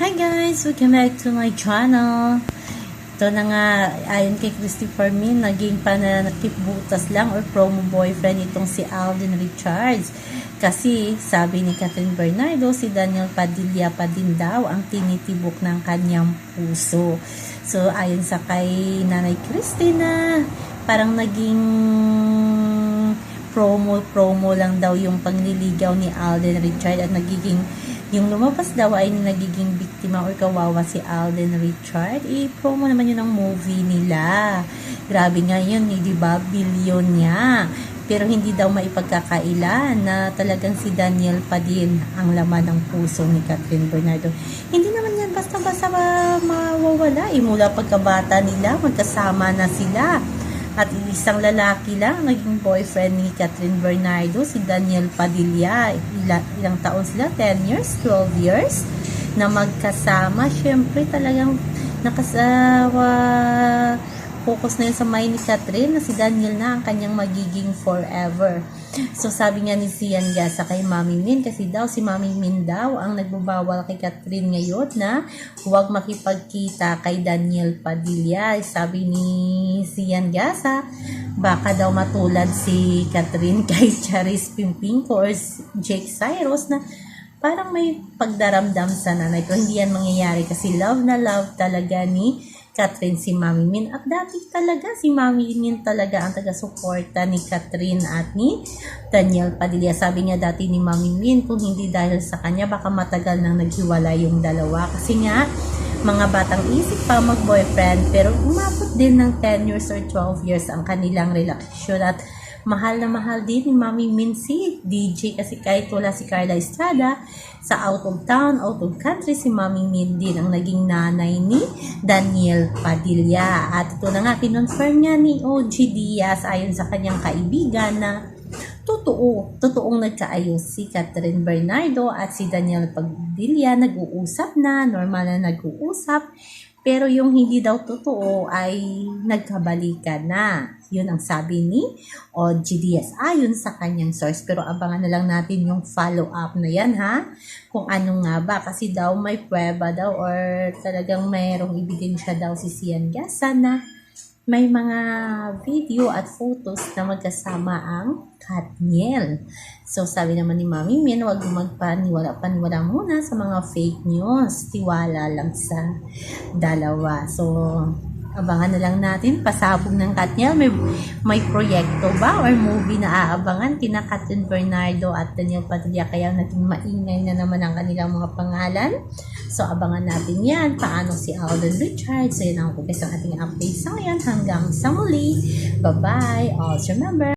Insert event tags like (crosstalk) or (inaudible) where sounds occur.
Hi guys! Welcome back to my channel. Ito na nga, ayon kay Christopher Min, naging pananakip butas lang or promo boyfriend itong si Alden Richards. Kasi sabi ni Catherine Bernardo, si Daniel Padilla pa din daw ang tinitibok ng kanyang puso. So ayon sa kay Nanay Christina, parang naging promo-promo lang daw yung pangliligaw ni Alden Richard at nagiging yung lumabas daw ay nagiging biktima or kawawa si Alden Richard. I-promo naman yun ang movie nila. Grabe nga yun, eh, di ba? Bilyon niya. Pero hindi daw maipagkakaila na talagang si Daniel pa din ang laman ng puso ni Catherine Bernardo. Hindi naman yan basta-basta ma- mawawala. Eh, mula pagkabata nila, magkasama na sila. At isang lalaki lang naging boyfriend ni Catherine Bernardo, si Daniel Padilla. Ila, ilang taon sila? 10 years? 12 years? Na magkasama. Siyempre talagang nakasawa focus na yun sa mind ni Catherine na si Daniel na ang kanyang magiging forever. So sabi nga ni Sian Gasa kay Mami Min kasi daw si Mami Min daw ang nagbabawal kay Catherine ngayon na huwag makipagkita kay Daniel Padilla. Sabi ni Sian Gasa baka daw matulad si Catherine (laughs) kay Charis Pimpinko or Jake Cyrus na parang may pagdaramdam sa nanay ko. Hindi yan mangyayari kasi love na love talaga ni Catherine si Mami Min. At dati talaga si Mami Min talaga ang taga-suporta ni Catherine at ni Daniel Padilla. Sabi niya dati ni Mami Min kung hindi dahil sa kanya baka matagal nang naghiwala yung dalawa. Kasi nga mga batang isip pa mag-boyfriend pero umabot din ng 10 years or 12 years ang kanilang relasyon at mahal na mahal din ni Mami Min si DJ kasi kahit wala si Carla Estrada sa out of town, out of country si Mami Min din ang naging nanay ni Daniel Padilla. At ito na nga kinonfirm niya ni OG Diaz ayon sa kanyang kaibigan na totoo, totoong nagkaayos si Catherine Bernardo at si Daniel Padilla. Nag-uusap na, normal na nag-uusap pero yung hindi daw totoo ay nagkabalikan na. Yun ang sabi ni OG Diaz ayon sa kanyang source. Pero abangan na lang natin yung follow-up na yan ha. Kung ano nga ba. Kasi daw may prueba daw or talagang mayroong ebidensya daw si Sian Gasa na may mga video at photos na magkasama ang Katniel. So, sabi naman ni Mami Min, huwag magpaniwala-paniwala muna sa mga fake news. Tiwala lang sa dalawa. So, abangan na lang natin. Pasabog ng Katniel. May, may proyekto ba or movie na aabangan kina Catherine Bernardo at Daniel Padilla. Kaya naging maingay na naman ang kanilang mga pangalan. So, abangan natin yan. Paano si Alden Richards. So, yun ang kugis ang ating update sa ngayon. Hanggang sa muli. Bye-bye. Always remember,